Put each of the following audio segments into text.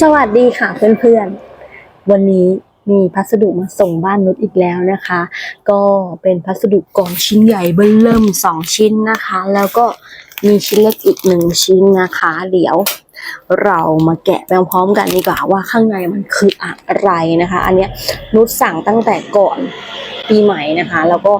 สวัสดีค่ะเพื่อนๆ วันนี้มีพัสดุมาส่งบ้านนุชอีกแล้วนะคะ ก็เป็นพัสดุกล่องชิ้นใหญ่เบิ้ลเริ่มสองชิ้นนะคะ แล้วก็มีชิ้นเล็กอีกหนึ่งชิ้นนะคะ เดี๋ยว เรามาแกะไปพร้อมกันดีกว่าว่าข้างในมันคืออะไรนะคะ อันเนี้ยนุชสั่งตั้งแต่ก่อนปีใหม่นะคะ แล้วก็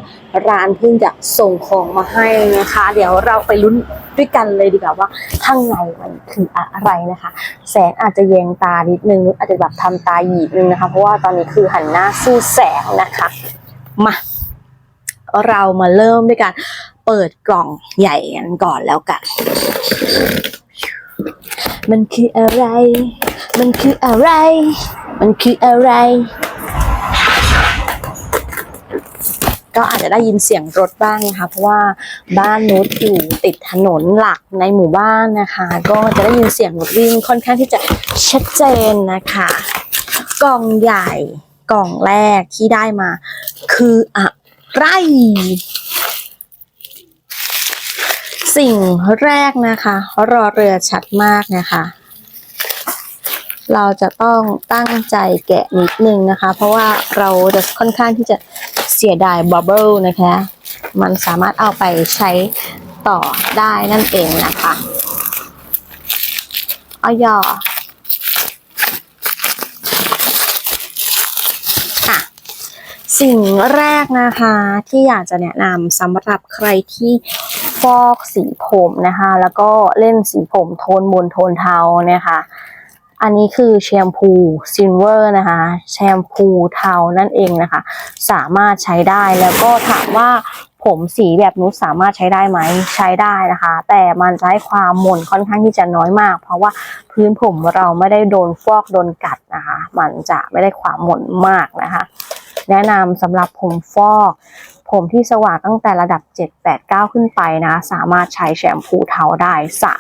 ร้านเพิ่งจะส่งของมาให้นะคะ เดี๋ยวเราไปลุ้นด้วยกันเลยดีกว่าว่าข้างในมันคืออะไรนะคะ แสงอาจจะแยงตานิดนึงนุชอาจจะแบบทำตาหยีบนึงนะคะ เพราะว่าตอนนี้คือหันหน้าสู้แสงนะคะมาเรามาเริ่มด้วยการเปิดกล่องใหญ่กันก่อนแล้วกัน มันคืออะไร มันคืออะไร มันคืออะไร ก็อาจจะได้ยินเสียงรถบ้างนะคะ เพราะว่าบ้านนุชอยู่ติดถนนหลักในหมู่บ้านนะคะ ก็จะได้ยินเสียงรถวิ่งค่อนข้างที่จะชัดเจนนะคะ กล่องใหญ่กล่องแรกที่ได้มา คืออะไร สิ่งแรกนะคะรอเรือชัดมากนะคะ เราจะต้องตั้งใจแกะนิดนึงนะคะ เพราะว่าเราจะค่อนข้างที่จะเสียดายบับเบิลนะคะ มันสามารถเอาไปใช้ต่อได้นั่นเองนะคะเอาย่ออะ สิ่งแรกนะคะที่อยากจะแนะนำสำหรับใครที่ ฟอกสีผมนะคะ แล้วก็เล่นสีผมโทนบนโทนเทานะคะอันนี้คือแชมพูซิลเวอร์นะคะแชมพูเทานั่นเองนะคะ สามารถใช้ได้แล้วก็ถามว่าผมสีแบบนุชสามารถใช้ได้ไหมใช้ได้นะคะ แต่มันจะให้ความหม่นค่อนข้างที่จะน้อยมาก เพราะว่าพื้นผมเราไม่ได้โดนฟอกโดนกัดนะคะ มันจะไม่ได้ความหม่นมากนะคะ แนะนำสำหรับผมฟอก ผมที่สว่างตั้งแต่ระดับ 7 8 9 ขึ้นไปนะ สามารถใช้แชมพูเทาได้สระ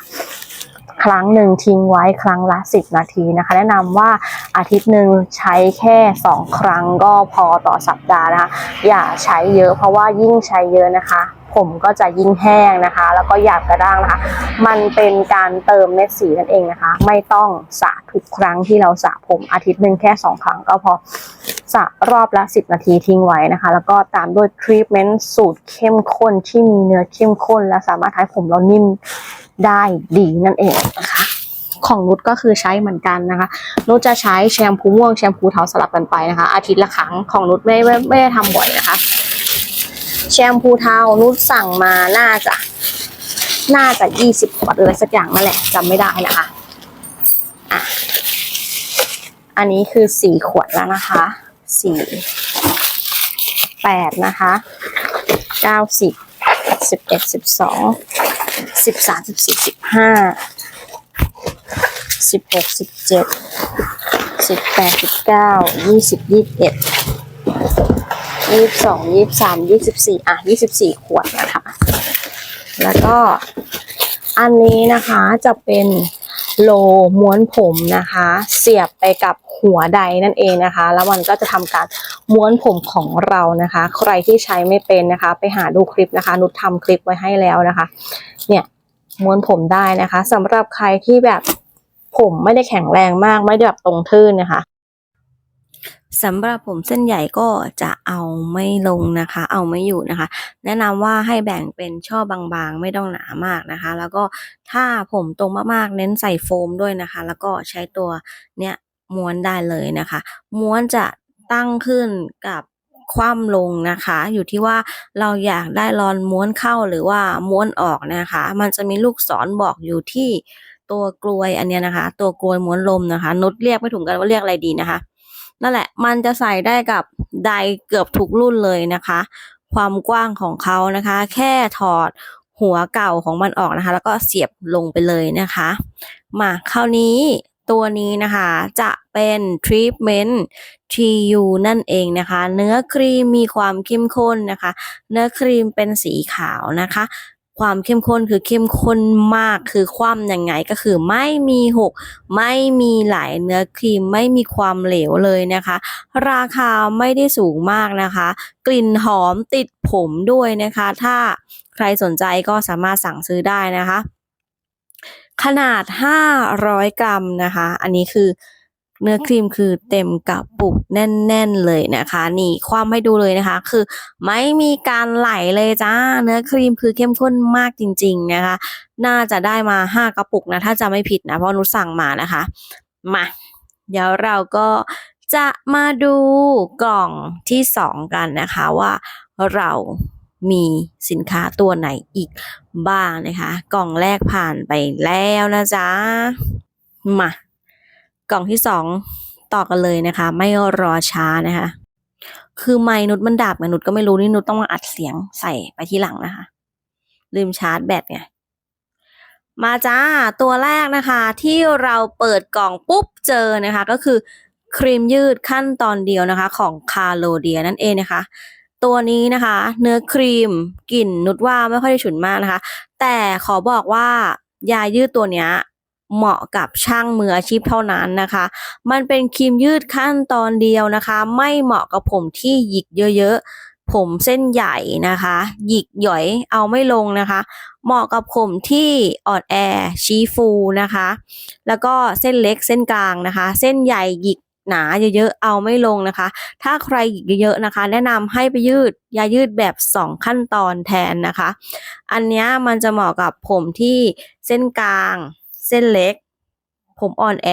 ครั้งหนึ่งทิ้งไว้ครั้งละ 10 นาทีนะคะ แนะนำว่าอาทิตย์หนึ่งใช้แค่ 2 ครั้งก็พอต่อสัปดาห์นะคะ อย่าใช้เยอะเพราะว่ายิ่งใช้เยอะนะคะ ผมก็จะยิ่งแห้งนะคะ แล้วก็หยาบกระด้างนะคะ มันเป็นการเติมเม็ดสีนั่นเองนะคะ ไม่ต้องสระทุกครั้งที่เราสระผมอาทิตย์หนึ่งแค่ 2 ครั้งก็พอสระรอบละ 10 นาทีทิ้งไว้นะคะ แล้วก็ตามด้วยทรีทเมนต์สูตรเข้มข้นที่มีเนื้อเข้มข้น และสามารถทำให้ผมเรานิ่ม ได้ดีนั่นเองนะคะ ของนุชก็คือใช้เหมือนกันนะคะ นุชจะใช้แชมพูม่วงแชมพูเทาสลับกันไปนะคะ อาทิตย์ละครั้งของนุชไม่ไม่ไม่ได้ทำบ่อยนะคะ แชมพูเทานุชสั่งมาน่าจะน่าจะ20ขวดอะไรสักอย่างนั่นแหละจำไม่ได้นะคะอะอันนี้คือสี่ขวดแล้วนะคะสี่แปดนะคะเก้าสิบสิบเอ็ดสิบสอง สิบสามสิบสี่สิบห้าสิบหกสิบเจ็ดสิบแปดสิบเก้ายี่สิบยี่สิบเอ็ดยี่สิบสองยี่สิบสามยี่สิบสี่อะยี่สิบสี่ขวดนะคะ แล้วก็อันนี้นะคะจะเป็น โลม้วนผมนะคะ เสียบไปกับหัวใดนั่นเองนะคะ แล้วมันก็จะทำการม้วนผมของเรานะคะ ใครที่ใช้ไม่เป็นนะคะ ไปหาดูคลิปนะคะ นุชทำคลิปไว้ให้แล้วนะคะ เนี่ยม้วนผมได้นะคะสำหรับใครที่แบบผมไม่ได้แข็งแรงมากไม่ได้แบบตรงทื่นนะคะ สำหรับผมเส้นใหญ่ก็จะเอาไม่ลงนะคะ เอาไม่อยู่นะคะ แนะนำว่าให้แบ่งเป็นช่อบางๆ ไม่ต้องหนามากนะคะ แล้วก็ถ้าผมตรงมากๆ เน้นใส่โฟมด้วยนะคะ แล้วก็ใช้ตัวเนี่ยม้วนได้เลยนะคะ ม้วนจะตั้งขึ้นกับคว่ำลงนะคะ อยู่ที่ว่าเราอยากได้รอนม้วนเข้าหรือว่าม้วนออกนะคะ มันจะมีลูกศรบอกอยู่ที่ตัวกลวยอันเนี้ยนะคะ ตัวกลวยม้วนลมนะคะนุชเรียกไม่ถูกกันว่าเรียกอะไรดีนะคะ นั่นแหละ มันจะใส่ได้กับไดเกือบทุกรุ่นเลยนะคะ ความกว้างของเขานะคะ แค่ถอดหัวเก่าของมันออกนะคะ แล้วก็เสียบลงไปเลยนะคะ มาคราวนี้ตัวนี้นะคะจะเป็น treatment TU นั่นเองนะคะ เนื้อครีมมีความเข้มข้นนะคะ เนื้อครีมเป็นสีขาวนะคะ ความเข้มข้นคือเข้มข้นมากคือคว่ำยังไงก็คือไม่มีหกไม่มีไหลเนื้อครีมไม่มีความเหลวเลยนะคะ ราคาไม่ได้สูงมากนะคะ กลิ่นหอมติดผมด้วยนะคะ ถ้าใครสนใจก็สามารถสั่งซื้อได้นะคะ ขนาด 500 กรัมนะคะ อันนี้คือ เนื้อครีมคือเต็มกระปุกแน่น ๆ เลยนะคะ นี่ความให้ดูเลยนะคะ คือไม่มีการไหลเลยจ้า เนื้อครีมคือเข้มข้นมากจริง ๆ นะคะ น่าจะได้มา 5 กระปุกนะ ถ้าจะไม่ผิดนะ เพราะนุชสั่งมานะคะ มา เดี๋ยวเราก็จะมาดูกล่องที่ 2 กันนะคะว่าเรามีสินค้าตัวไหนอีกบ้างนะคะ กล่องแรกผ่านไปแล้วนะจ๊ะ มา กล่องที่สองต่อกันเลยนะคะ ไม่รอช้านะคะ คือไมค์นุชมันดับไงนุชก็ไม่รู้นี่นุชต้องมาอัดเสียงใส่ไปที่หลังนะคะ ลืมชาร์จแบตไงมาจ้าตัวแรกนะคะที่เราเปิดกล่องปุ๊บเจอนะคะ ก็คือครีมยืดขั้นตอนเดียวนะคะ ของคาโลเดียนั่นเองนะคะ ตัวนี้นะคะ เนื้อครีมกลิ่นนุชว่าไม่ค่อยได้ฉุนมากนะคะ แต่ขอบอกว่ายายืดตัวเนี้ย เหมาะกับช่างมืออาชีพเท่านั้นนะคะ มันเป็นครีมยืดขั้นตอนเดียวนะคะ ไม่เหมาะกับผมที่หยิกเยอะๆ ผมเส้นใหญ่นะคะ หยิกหย่อยเอาไม่ลงนะคะ เหมาะกับผมที่อ่อนแอชี้ฟูนะคะ แล้วก็เส้นเล็กเส้นกลางนะคะ เส้นใหญ่หยิกหนาเยอะๆ เอาไม่ลงนะคะ ถ้าใครหยิกเยอะๆนะคะ แนะนำให้ไปยืดยายืดแบบ 2 ขั้นตอนแทนนะคะ อันนี้มันจะเหมาะกับผมที่เส้นกลาง เส้นเล็ก ผมอ่อนแอ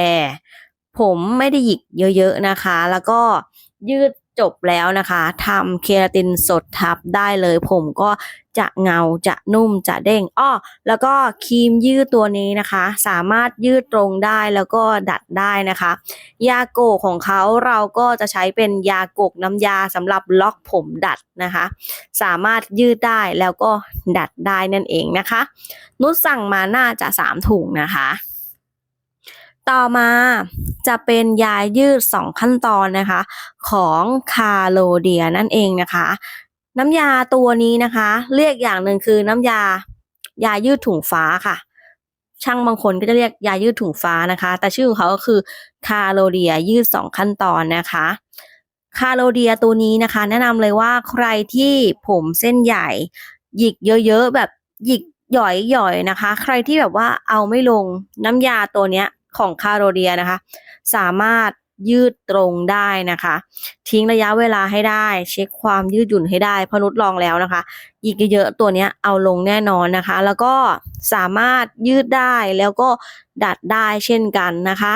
ผมไม่ได้หยิกเยอะๆนะคะ แล้วก็ยืดจบแล้วนะคะทำเคราตินสดทับได้เลย ผมก็จะเงาจะนุ่มจะเด้งอ้อแล้วก็ครีมยืดตัวนี้นะคะ สามารถยืดตรงได้แล้วก็ดัดได้นะคะ ยาโกกของเขาเราก็จะใช้เป็นยาโกกน้ำยาสำหรับล็อกผมดัดนะคะ สามารถยืดได้แล้วก็ดัดได้นั่นเองนะคะ นุชสั่งมาน่าจะสามถุงนะคะ ต่อมา จะเป็นยายืด 2 ขั้นตอนนะคะ ของคาโลเดียนั่นเองนะคะ น้ำยาตัวนี้นะคะ เรียกอย่างหนึ่งคือน้ำยายายืดถุงฟ้าค่ะ ช่างบางคนก็จะเรียกยายืดถุงฟ้านะคะ แต่ชื่อของเขาก็คือคาโลเดียยืด 2 ขั้นตอนนะคะคาโลเดียตัวนี้นะคะ แนะนำเลยว่าใครที่ผมเส้นใหญ่ หยิกเยอะๆแบบหยิกหย่อยๆนะคะ ใครที่แบบว่าเอาไม่ลงน้ำยาตัวเนี้ย ของคาโรเดียนะคะ สามารถยืดตรงได้นะคะ ทิ้งระยะเวลาให้ได้ เช็คความยืดหยุ่นให้ได้เพราะนุชลองแล้วนะคะหยิกเยอะตัวเนี้ยเอาลงแน่นอนนะคะ แล้วก็สามารถยืดได้แล้วก็ดัดได้เช่นกันนะคะ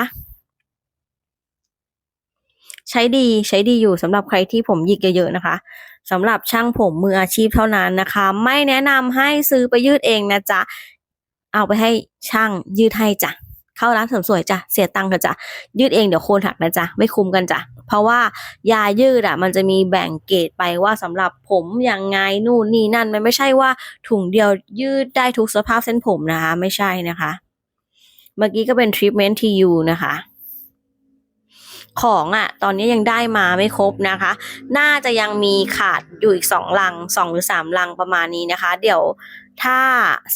ใช้ดีใช้ดีอยู่สำหรับใครที่ผมหยิกเยอะๆนะคะสำหรับช่างผมมืออาชีพเท่านั้นนะคะ ไม่แนะนำให้ซื้อไปยืดเองนะจ๊ะเอาไปให้ช่างยืดให้จ้ะ เข้าร้านเสริมสวยจ้ะเสียตังค์เถอะจ้ะยืดเองเดี๋ยวโคนหักนะจ๊ะไม่คุ้มกันจ้ะเพราะว่ายายืดอะมันจะมีแบ่งเกรดไปว่าสำหรับผมอยังไงนู่นนี่นั่นมันไม่ใช่ว่าถุงเดียวยืดได้ทุกสภาพเส้นผมนะคะ ไม่ใช่นะคะ เมื่อกี้ก็เป็น treatment TU นะคะของอะตอนนี้ยังได้มาไม่ครบนะคะ น่าจะยังมีขาดอยู่อีกสองลังสองหรือสามลังประมาณนี้นะคะ เดี๋ยวถ้า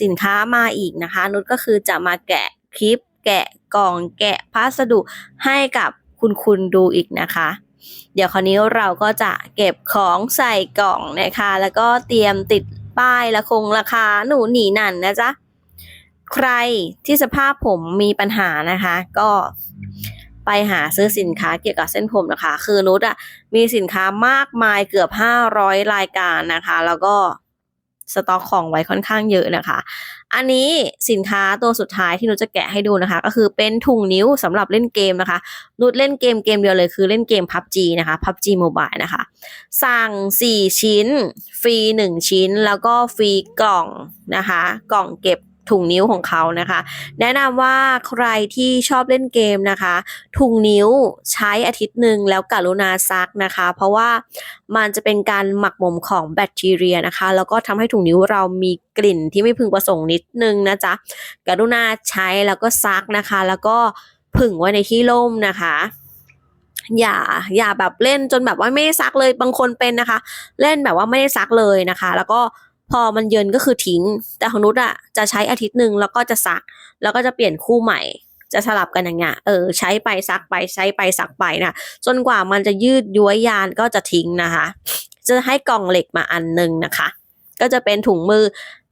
สินค้ามาอีกนะคะ นุชก็คือจะมาแกะคลิป แกะกล่องแกะพัสดุให้กับคุณคุณดูอีกนะคะ เดี๋ยวคราวนี้เราก็จะเก็บของใส่กล่องนะคะ แล้วก็เตรียมติดป้ายละคงราคาหนูหนีนั่นนะจ๊ะ ใครที่สภาพผมมีปัญหานะคะ ก็ไปหาซื้อสินค้าเกี่ยวกับเส้นผมนะคะ คือนุชอะมีสินค้ามากมายเกือบ 500 รายการนะคะ แล้วก็สต็อกของไว้ค่อนข้างเยอะนะคะ อันนี้สินค้าตัวสุดท้ายที่นุชจะแกะให้ดูนะคะ ก็คือเป็นถุงนิ้วสำหรับเล่นเกมนะคะนุชเล่นเกมเกมเดียวเลยคือเล่นเกม PUBG นะคะ PUBG Mobile นะคะ สั่ง 4 ชิ้น ฟรี 1 ชิ้น แล้วก็ฟรีกล่องนะคะ กล่องเก็บ ถุงนิ้วของเขานะคะ แนะนำว่าใครที่ชอบเล่นเกมนะคะ ถุงนิ้วใช้อาทิตย์หนึ่งแล้วกรุณาซักนะคะ เพราะว่ามันจะเป็นการหมักหมมของแบคทีเรียนะคะ แล้วก็ทำให้ถุงนิ้วเรามีกลิ่นที่ไม่พึงประสงค์นิดนึงนะจ๊ะกรุณาใช้แล้วก็ซักนะคะ แล้วก็ผึ่งไว้ในที่ร่มนะคะอย่าอย่าแบบเล่นจนแบบว่าไม่ได้ซักเลยบางคนเป็นนะคะ เล่นแบบว่าไม่ได้ซักเลยนะคะ แล้วก็ พอมันเยินก็คือทิ้ง แต่ของนุชอะจะใช้อาทิตย์หนึ่งแล้วก็จะซัก แล้วก็จะเปลี่ยนคู่ใหม่ จะสลับกันอย่างเงี้ยเออใช้ไปซักไปใช้ไปซักไปนะจนกว่ามันจะยืดย้วยยานก็จะทิ้งนะคะ จะให้กล่องเหล็กมาอันหนึงนะคะ ก็จะเป็นถุงมือ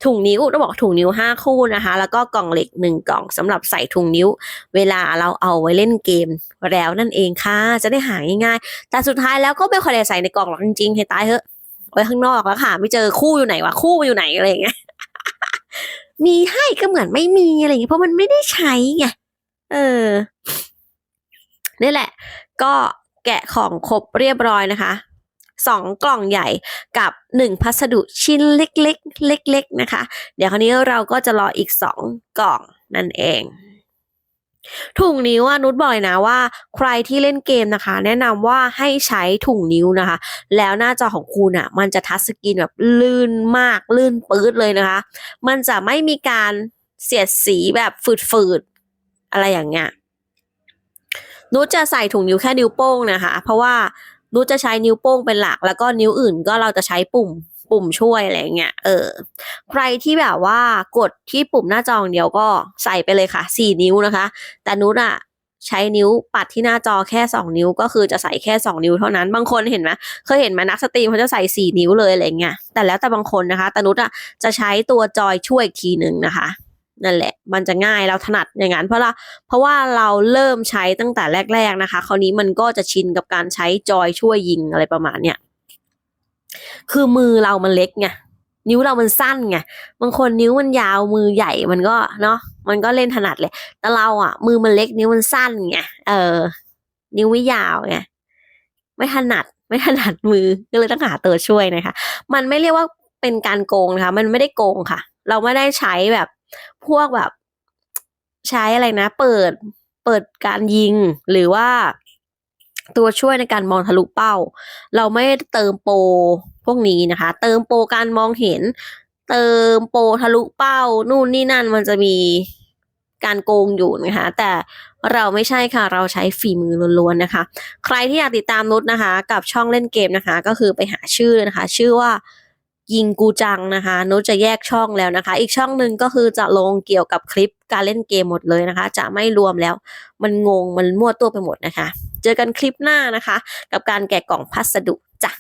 ถุงนิ้วต้องบอกถุงนิ้ว 5 คู่นะคะ แล้วก็กล่องเหล็ก 1 กล่องสำหรับใส่ถุงนิ้ว เวลาเราเอาไว้เล่นเกมแล้วนั่นเองค่ะจะได้หาง่ายๆแต่สุดท้ายแล้วก็ไม่ค่อยได้ใส่ในกล่องหรอกจริงๆให้ตายเถอะ ไว้ข้างนอกแล้วค่ะ ไม่เจอคู่อยู่ไหนวะคู่อยู่ไหนอะไรอย่างเงี้ยมีให้ก็เหมือนไม่มีอะไรอย่างเงี้ยเพราะมันไม่ได้ใช้ไงเออนี่แหละ ก็แกะของครบเรียบร้อยนะคะสองกล่องใหญ่กับหนึ่งพัสดุชิ้นเล็กๆ เล็ก ๆ นะคะ เดี๋ยวคราวนี้เราก็จะรออีกสองกล่องนั่นเอง ถุงนิ้วอะนุชบอยนะว่า ใครที่เล่นเกมนะคะ แนะนำว่าให้ใช้ถุงนิ้วนะคะ แล้วหน้าจอของคุณอะ มันจะทัชสกรีนแบบลื่นมากลื่นปื๊ดเลยนะคะ มันจะไม่มีการเสียดสีแบบฝืดๆอะไรอย่างเงี้ยนุชจะใส่ถุงนิ้วแค่นิ้วโป้งนะคะ เพราะว่านุชจะใช้นิ้วโป้งเป็นหลัก แล้วก็นิ้วอื่นก็เราจะใช้ปุ่ม ปุ่มช่วยอะไรเงี้ย เออ ใครที่แบบว่ากดที่ปุ่มหน้าจอเดียวก็ใส่ไปเลยค่ะสี่นิ้วนะคะ แต่นุชอะใช้นิ้วปัดที่หน้าจอแค่สองนิ้ว ก็คือจะใส่แค่สองนิ้วเท่านั้น บางคนเห็นไหมเคยเห็นไหมนักสตรีมเขาจะใส่สี่นิ้วเลยอะไรเงี้ย แต่แล้วแต่บางคนนะคะแต่นุชอะจะใช้ตัวจอยช่วยอีกทีหนึ่งนะคะนั่นแหละ มันจะง่ายเราถนัดอย่างนั้นเพราะเราเพราะว่าเราเริ่มใช้ตั้งแต่แรก ๆนะคะ คราวนี้มันก็จะชินกับการใช้จอยช่วยยิงอะไรประมาณเนี้ย คือมือเรามันเล็กไงนิ้วเรามันสั้นไงบางคนนิ้วมันยาวมือใหญ่มันก็เนาะมันก็เล่นถนัดเลย แต่เราอะ มือมันเล็กนิ้วมันสั้นไงเออ นิ้วไม่ยาวไงไม่ถนัดไม่ถนัดมือก็เลยต้องหาตัวช่วยนะคะ มันไม่เรียกว่าเป็นการโกงนะคะ มันไม่ได้โกงค่ะ เราไม่ได้ใช้แบบพวกแบบ ใช้อะไรนะ เปิดเปิดการยิงหรือว่า ตัวช่วยในการมองทะลุเป้า เราไม่เติมโปรพวกนี้นะคะ เติมโปรการมองเห็น เติมโปรทะลุเป้า นู่นนี่นั่นมันจะมีการโกงอยู่นะคะ แต่เราไม่ใช่ค่ะ เราใช้ฝีมือล้วนๆนะคะ ใครที่อยากติดตามนุชนะคะ กับช่องเล่นเกมนะคะ ก็คือไปหาชื่อนะคะ ชื่อว่ายิงกูจังนะคะนุชจะแยกช่องแล้วนะคะ อีกช่องหนึ่งก็คือจะลงเกี่ยวกับคลิปการเล่นเกมหมดเลยนะคะ จะไม่รวมแล้ว มันงงมันมั่วตัวไปหมดนะคะ เจอกันคลิปหน้านะคะ กับการแกะกล่องพัสดุจ้ะ